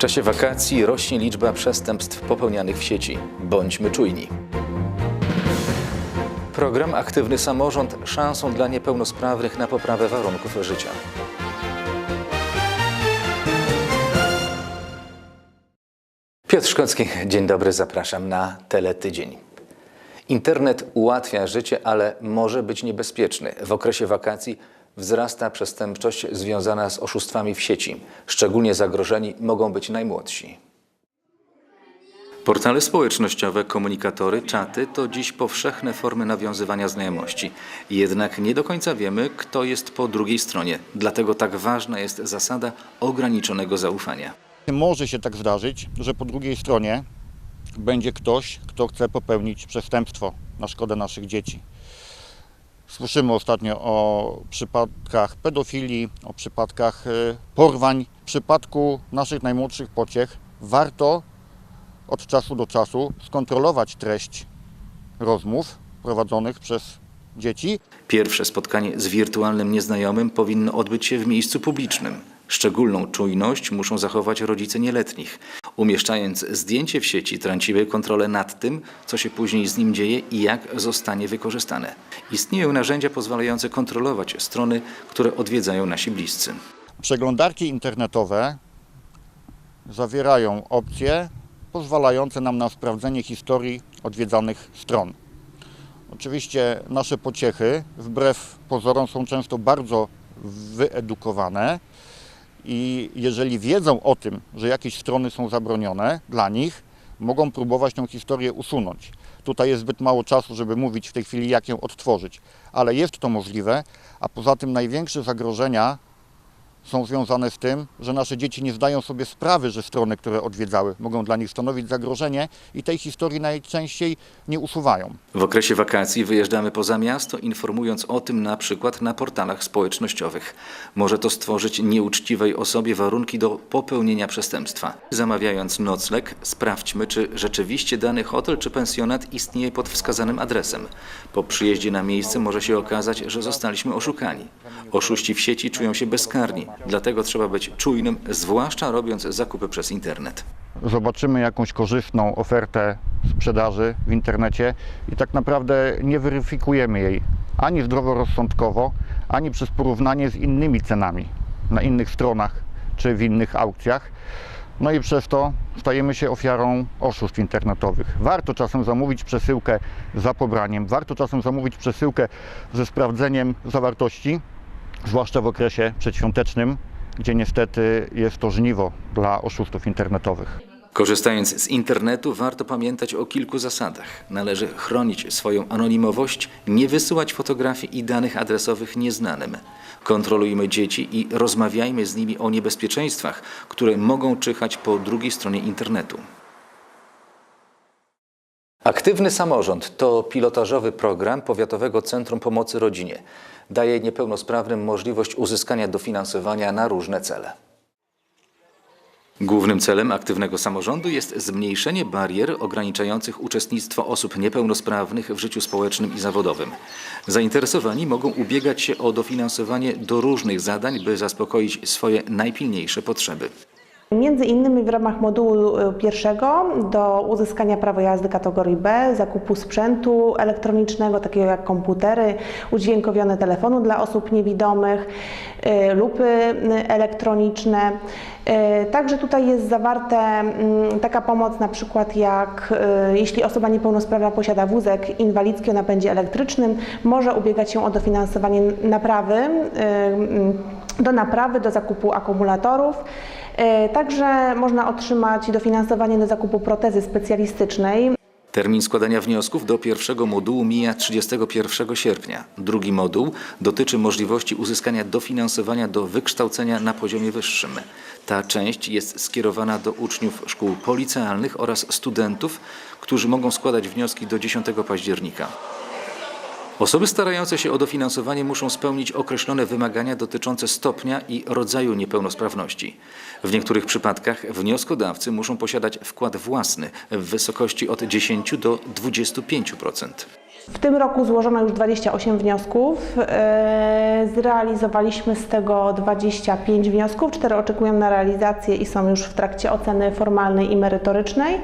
czasie wakacji rośnie liczba przestępstw popełnianych w sieci. Bądźmy czujni. Program Aktywny Samorząd szansą dla niepełnosprawnych na poprawę warunków życia. Piotr Szkocki, dzień dobry, zapraszam na Teletydzień. Internet ułatwia życie, ale może być niebezpieczny. W okresie wakacji wzrasta przestępczość związana z oszustwami w sieci. Szczególnie zagrożeni mogą być najmłodsi. Portale społecznościowe, komunikatory, czaty to dziś powszechne formy nawiązywania znajomości. Jednak nie do końca wiemy, kto jest po drugiej stronie. Dlatego tak ważna jest zasada ograniczonego zaufania. Może się tak zdarzyć, że po drugiej stronie będzie ktoś, kto chce popełnić przestępstwo na szkodę naszych dzieci. Słyszymy ostatnio o przypadkach pedofilii, o przypadkach y, porwań. W przypadku naszych najmłodszych pociech warto od czasu do czasu skontrolować treść rozmów prowadzonych przez dzieci Pierwsze spotkanie z wirtualnym nieznajomym powinno odbyć się w miejscu publicznym. Szczególną czujność muszą zachować rodzice nieletnich. Umieszczając zdjęcie w sieci, trąciły kontrolę nad tym, co się później z nim dzieje i jak zostanie wykorzystane. Istnieją narzędzia pozwalające kontrolować strony, które odwiedzają nasi bliscy. Przeglądarki internetowe zawierają opcje pozwalające nam na sprawdzenie historii odwiedzanych stron. Oczywiście nasze pociechy, wbrew pozorom, są często bardzo wyedukowane i jeżeli wiedzą o tym, że jakieś strony są zabronione dla nich, mogą próbować tę historię usunąć. Tutaj jest zbyt mało czasu, żeby mówić w tej chwili, jak ją odtworzyć, ale jest to możliwe, a poza tym największe zagrożenia są związane z tym, że nasze dzieci nie zdają sobie sprawy, że strony, które odwiedzały, mogą dla nich stanowić zagrożenie i tej historii najczęściej nie usuwają. W okresie wakacji wyjeżdżamy poza miasto, informując o tym na przykład na portalach społecznościowych. Może to stworzyć nieuczciwej osobie warunki do popełnienia przestępstwa. Zamawiając nocleg, sprawdźmy, czy rzeczywiście dany hotel czy pensjonat istnieje pod wskazanym adresem. Po przyjeździe na miejsce może się okazać, że zostaliśmy oszukani. Oszuści w sieci czują się bezkarni, dlatego trzeba być czujnym, zwłaszcza robiąc zakupy przez internet. Zobaczymy jakąś korzystną ofertę sprzedaży w internecie i tak naprawdę nie weryfikujemy jej ani zdroworozsądkowo, ani przez porównanie z innymi cenami na innych stronach czy w innych aukcjach. No i przez to stajemy się ofiarą oszustw internetowych. Warto czasem zamówić przesyłkę za pobraniem, warto czasem zamówić przesyłkę ze sprawdzeniem zawartości, zwłaszcza w okresie przedświątecznym, gdzie niestety jest to żniwo dla oszustów internetowych. Korzystając z internetu, warto pamiętać o kilku zasadach. Należy chronić swoją anonimowość, nie wysyłać fotografii i danych adresowych nieznanym. Kontrolujmy dzieci i rozmawiajmy z nimi o niebezpieczeństwach, które mogą czyhać po drugiej stronie internetu. Aktywny Samorząd to pilotażowy program Powiatowego Centrum Pomocy Rodzinie. Daje niepełnosprawnym możliwość uzyskania dofinansowania na różne cele. Głównym celem aktywnego samorządu jest zmniejszenie barier ograniczających uczestnictwo osób niepełnosprawnych w życiu społecznym i zawodowym. Zainteresowani mogą ubiegać się o dofinansowanie do różnych zadań, by zaspokoić swoje najpilniejsze potrzeby. Między innymi w ramach modułu y, pierwszego do uzyskania prawa jazdy kategorii B, zakupu sprzętu elektronicznego, takiego jak komputery, udźwiękowione telefonu dla osób niewidomych, y, lupy elektroniczne. Y, Także tutaj jest zawarte mm, taka pomoc na przykład jak jeśli osoba niepełnosprawna posiada wózek inwalidzki o napędzie elektrycznym, może ubiegać się o dofinansowanie naprawy, do naprawy, do zakupu akumulatorów. E, Także można otrzymać dofinansowanie do zakupu protezy specjalistycznej. Termin składania wniosków do pierwszego modułu mija 31 sierpnia. Drugi moduł dotyczy możliwości uzyskania dofinansowania do wykształcenia na poziomie wyższym. Ta część jest skierowana do uczniów szkół policealnych oraz studentów, którzy mogą składać wnioski do 10 października. Osoby starające się o dofinansowanie muszą spełnić określone wymagania dotyczące stopnia i rodzaju niepełnosprawności. W niektórych przypadkach wnioskodawcy muszą posiadać wkład własny w wysokości od 10 do 25%. W tym roku złożono już 28 wniosków. E, Zrealizowaliśmy z tego 25 wniosków. Cztery oczekują na realizację i są już w trakcie oceny formalnej i merytorycznej.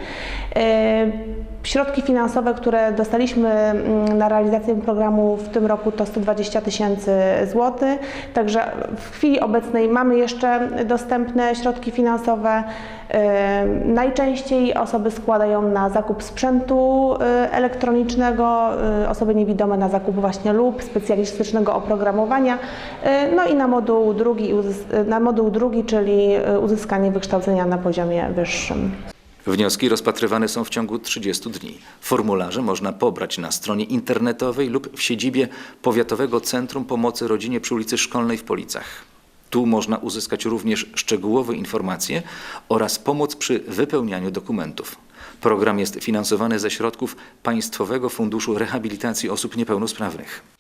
Środki finansowe, które dostaliśmy mm, na realizację programu w tym roku to 120 tysięcy złotych. Także w chwili obecnej mamy jeszcze dostępne środki finansowe. E, Najczęściej osoby składają na zakup sprzętu e, elektronicznego, e, osoby niewidome na zakup właśnie lub specjalistycznego oprogramowania, no i na moduł drugi, na moduł drugi czyli uzyskanie wykształcenia na poziomie wyższym. Wnioski rozpatrywane są w ciągu 30 dni. Formularze można pobrać na stronie internetowej lub w siedzibie Powiatowego Centrum Pomocy Rodzinie przy ulicy Szkolnej w Policach. Tu można uzyskać również szczegółowe informacje oraz pomoc przy wypełnianiu dokumentów. Program jest finansowany ze środków Państwowego Funduszu Rehabilitacji Osób Niepełnosprawnych.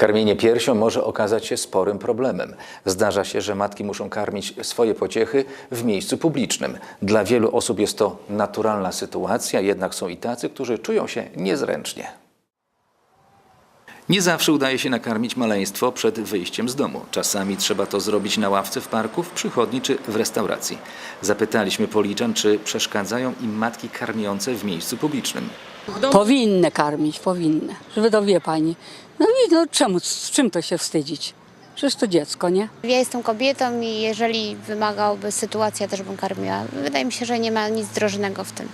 Karmienie piersią może okazać się sporym problemem. Zdarza się, że matki muszą karmić swoje pociechy w miejscu publicznym. Dla wielu osób jest to naturalna sytuacja, jednak są i tacy, którzy czują się niezręcznie. Nie zawsze udaje się nakarmić maleństwo przed wyjściem z domu. Czasami trzeba to zrobić na ławce w parku, w przychodni czy w restauracji. Zapytaliśmy policzan, czy przeszkadzają im matki karmiące w miejscu publicznym. Powinny karmić, powinny. Żeby to wie pani. No i no czemu, z czym to się wstydzić? Przecież to dziecko, nie? Ja jestem kobietą i jeżeli wymagałaby sytuacja, też bym karmiła. Wydaje mi się, że nie ma nic drożnego w tym.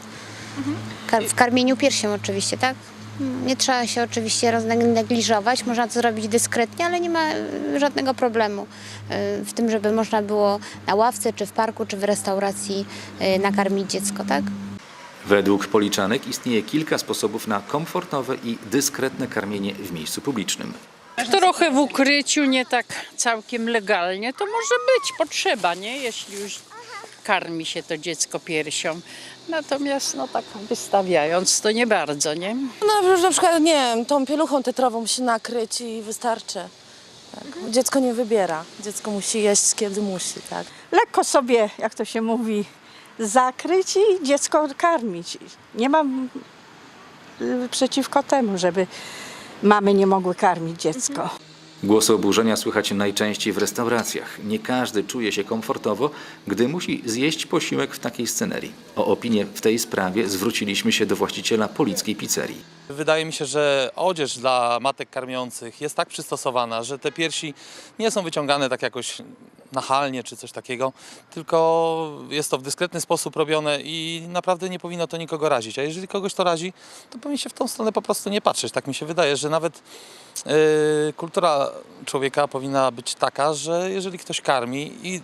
Kar- w karmieniu piersią oczywiście, tak? Nie trzeba się oczywiście roznegliżować, można to zrobić dyskretnie, ale nie ma y, żadnego problemu y, w tym, żeby można było na ławce, czy w parku, czy w restauracji y, nakarmić dziecko, tak? Według policzanek istnieje kilka sposobów na komfortowe i dyskretne karmienie w miejscu publicznym. Trochę w ukryciu, nie tak całkiem legalnie, to może być potrzeba, nie? Jeśli już karmi się to dziecko piersią. Natomiast no tak wystawiając to nie bardzo, nie? No na przykład, nie wiem, tą pieluchą tetrową się nakryć i wystarczy. Tak. Dziecko nie wybiera. Dziecko musi jeść, kiedy musi, tak. lekko sobie, jak to się mówi, zakryć i dziecko karmić. Nie mam y, przeciwko temu, żeby mamy nie mogły karmić dziecko. Głosy oburzenia słychać najczęściej w restauracjach. Nie każdy czuje się komfortowo, gdy musi zjeść posiłek w takiej scenerii. O opinię w tej sprawie zwróciliśmy się do właściciela polickiej pizzerii. Wydaje mi się, że odzież dla matek karmiących jest tak przystosowana, że te piersi nie są wyciągane tak jakoś nachalnie czy coś takiego, tylko jest to w dyskretny sposób robione i naprawdę nie powinno to nikogo razić. A jeżeli kogoś to razi, to powinien się w tą stronę po prostu nie patrzeć. Tak mi się wydaje, że nawet yy, kultura człowieka powinna być taka, że jeżeli ktoś karmi i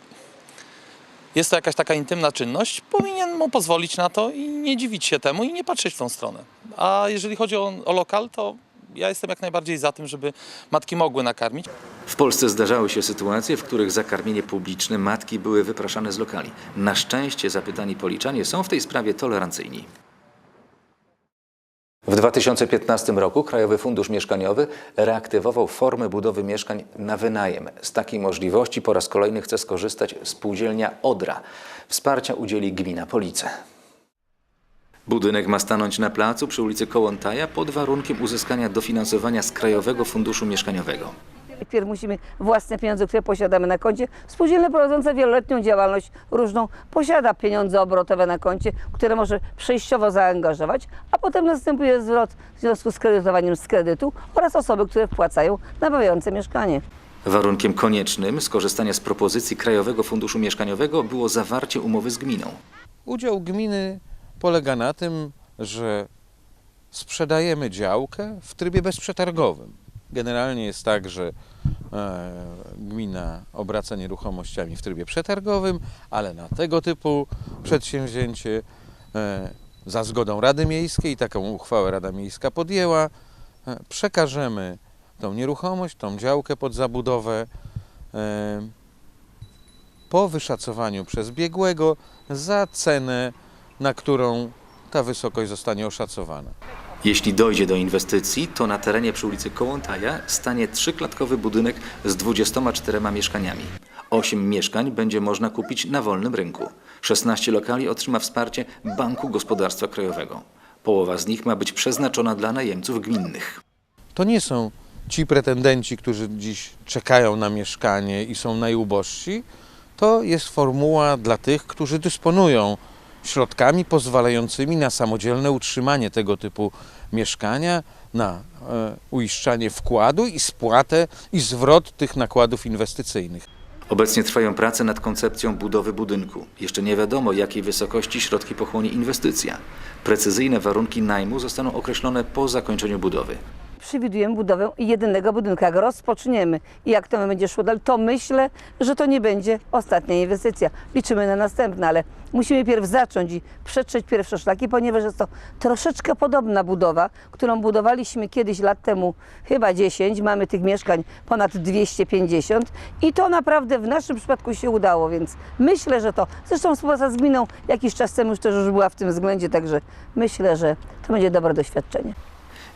jest to jakaś taka intymna czynność, powinien mu pozwolić na to i nie dziwić się temu i nie patrzeć w tą stronę. A jeżeli chodzi o, o lokal, to ja jestem jak najbardziej za tym, żeby matki mogły nakarmić. W Polsce zdarzały się sytuacje, w których za karmienie publiczne matki były wypraszane z lokali. Na szczęście zapytani policzanie są w tej sprawie tolerancyjni. W 2015 roku Krajowy Fundusz Mieszkaniowy reaktywował formę budowy mieszkań na wynajem. Z takiej możliwości po raz kolejny chce skorzystać spółdzielnia Odra. Wsparcia udzieli gmina Police. Budynek ma stanąć na placu przy ulicy Kołątaja pod warunkiem uzyskania dofinansowania z Krajowego Funduszu Mieszkaniowego. Najpierw musimy własne pieniądze, które posiadamy na koncie. Spółdzielne prowadzące wieloletnią działalność różną posiada pieniądze obrotowe na koncie, które może przejściowo zaangażować, a potem następuje zwrot w związku z kredytowaniem z kredytu oraz osoby, które wpłacają nabawiające mieszkanie. Warunkiem koniecznym skorzystania z propozycji Krajowego Funduszu Mieszkaniowego było zawarcie umowy z gminą. Udział gminy polega na tym, że sprzedajemy działkę w trybie bezprzetargowym. Generalnie jest tak, że e, gmina obraca nieruchomościami w trybie przetargowym, ale na tego typu przedsięwzięcie e, za zgodą Rady Miejskiej, taką uchwałę Rada Miejska podjęła, e, przekażemy tą nieruchomość, tą działkę pod zabudowę po wyszacowaniu przez biegłego za cenę, na którą ta wysokość zostanie oszacowana. Jeśli dojdzie do inwestycji, to na terenie przy ulicy Kołątaja stanie trzyklatkowy budynek z 24 mieszkaniami. Osiem mieszkań będzie można kupić na wolnym rynku. 16 lokali otrzyma wsparcie Banku Gospodarstwa Krajowego. Połowa z nich ma być przeznaczona dla najemców gminnych. To nie są ci pretendenci, którzy dziś czekają na mieszkanie i są najubożsi. To jest formuła dla tych, którzy dysponują środkami pozwalającymi na samodzielne utrzymanie tego typu mieszkania, na e, uiszczanie wkładu i spłatę i zwrot tych nakładów inwestycyjnych. Obecnie trwają prace nad koncepcją budowy budynku. Jeszcze nie wiadomo, jakiej wysokości środki pochłonie inwestycja. Precyzyjne warunki najmu zostaną określone po zakończeniu budowy. Przewidujemy budowę jedynego budynku. Jak rozpoczniemy i jak to będzie szło dalej, to myślę, że to nie będzie ostatnia inwestycja. Liczymy na następne, ale musimy pierw zacząć i przetrzeć pierwsze szlaki, ponieważ jest to troszeczkę podobna budowa, którą budowaliśmy kiedyś lat temu, chyba 10. Mamy tych mieszkań ponad 250 i to naprawdę w naszym przypadku się udało, więc myślę, że to, zresztą współpraca z gminą jakiś czas temu już też już była w tym względzie, także myślę, że to będzie dobre doświadczenie.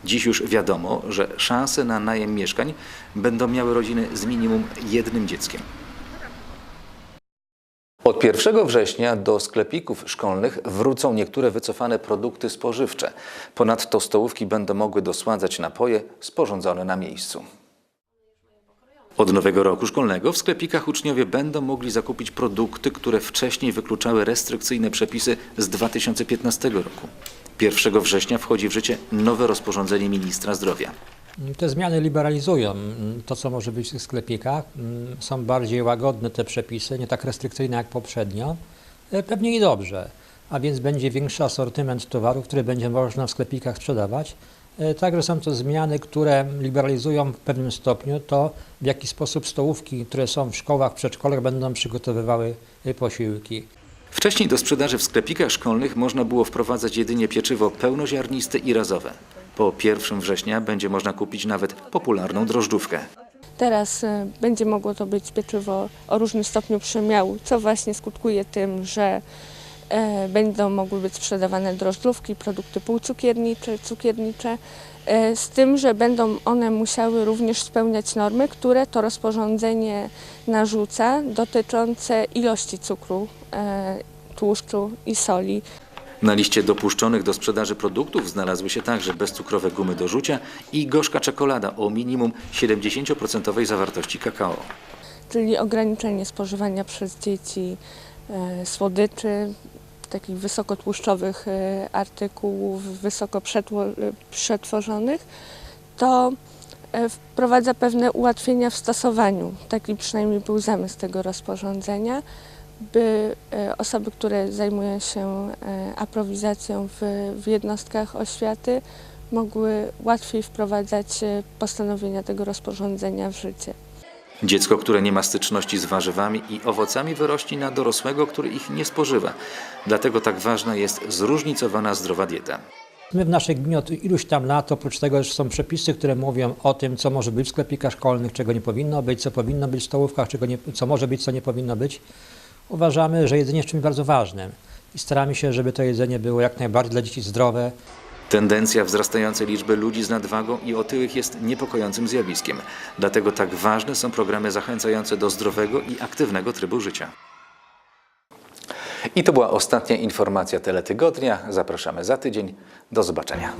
Dziś już wiadomo, że szanse na najem mieszkań będą miały rodziny z minimum jednym dzieckiem. Od 1 września do sklepików szkolnych wrócą niektóre wycofane produkty spożywcze. Ponadto stołówki będą mogły dosładzać napoje sporządzone na miejscu. Od nowego roku szkolnego w sklepikach uczniowie będą mogli zakupić produkty, które wcześniej wykluczały restrykcyjne przepisy z 2015 roku. 1 września wchodzi w życie nowe rozporządzenie ministra zdrowia. Te zmiany liberalizują to, co może być w tych sklepikach. Są bardziej łagodne te przepisy, nie tak restrykcyjne jak poprzednio. E, Pewnie i dobrze. A więc będzie większy asortyment towarów, które będzie można w sklepikach sprzedawać. E, Także są to zmiany, które liberalizują w pewnym stopniu to, w jaki sposób stołówki, które są w szkołach, w przedszkolach, będą przygotowywały e, posiłki. Wcześniej do sprzedaży w sklepikach szkolnych można było wprowadzać jedynie pieczywo pełnoziarniste i razowe. Po 1 września będzie można kupić nawet popularną drożdżówkę. Teraz e, będzie mogło to być pieczywo o różnym stopniu przemiału, co właśnie skutkuje tym, że będą mogły być sprzedawane drożdżówki, produkty półcukiernicze, cukiernicze, e, z tym, że będą one musiały również spełniać normy, które to rozporządzenie narzuca dotyczące ilości cukru, e, tłuszczu i soli. Na liście dopuszczonych do sprzedaży produktów znalazły się także bezcukrowe gumy do rzucia i gorzka czekolada o minimum 70% zawartości kakao. czyli ograniczenie spożywania przez dzieci e, słodyczy, takich wysokotłuszczowych e, artykułów, wysoko przetworzonych, to e, wprowadza pewne ułatwienia w stosowaniu. Taki przynajmniej był zamysł tego rozporządzenia, by e, osoby, które zajmują się aprowizacją w, w jednostkach oświaty, mogły łatwiej wprowadzać postanowienia tego rozporządzenia w życie. Dziecko, które nie ma styczności z warzywami i owocami, wyrośnie na dorosłego, który ich nie spożywa. Dlatego tak ważna jest zróżnicowana zdrowa dieta. My w naszej gminie od iluś tam lat, oprócz tego, że są przepisy, które mówią o tym, co może być w sklepikach szkolnych, czego nie powinno być, co powinno być w stołówkach, czego nie, co może być, co nie powinno być, uważamy, że jedzenie jest czymś bardzo ważnym i staramy się, żeby to jedzenie było jak najbardziej dla dzieci zdrowe, Tendencja wzrastającej liczby ludzi z nadwagą i otyłych jest niepokojącym zjawiskiem. Dlatego tak ważne są programy zachęcające do zdrowego i aktywnego trybu życia. I to była ostatnia informacja Teletygodnia. Zapraszamy za tydzień. Do zobaczenia.